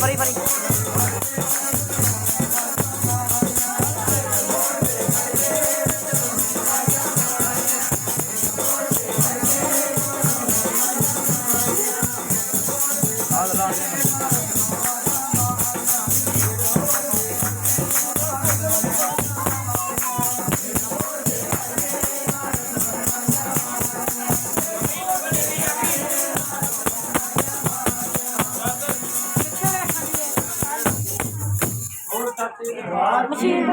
buddy, buddy. Machine.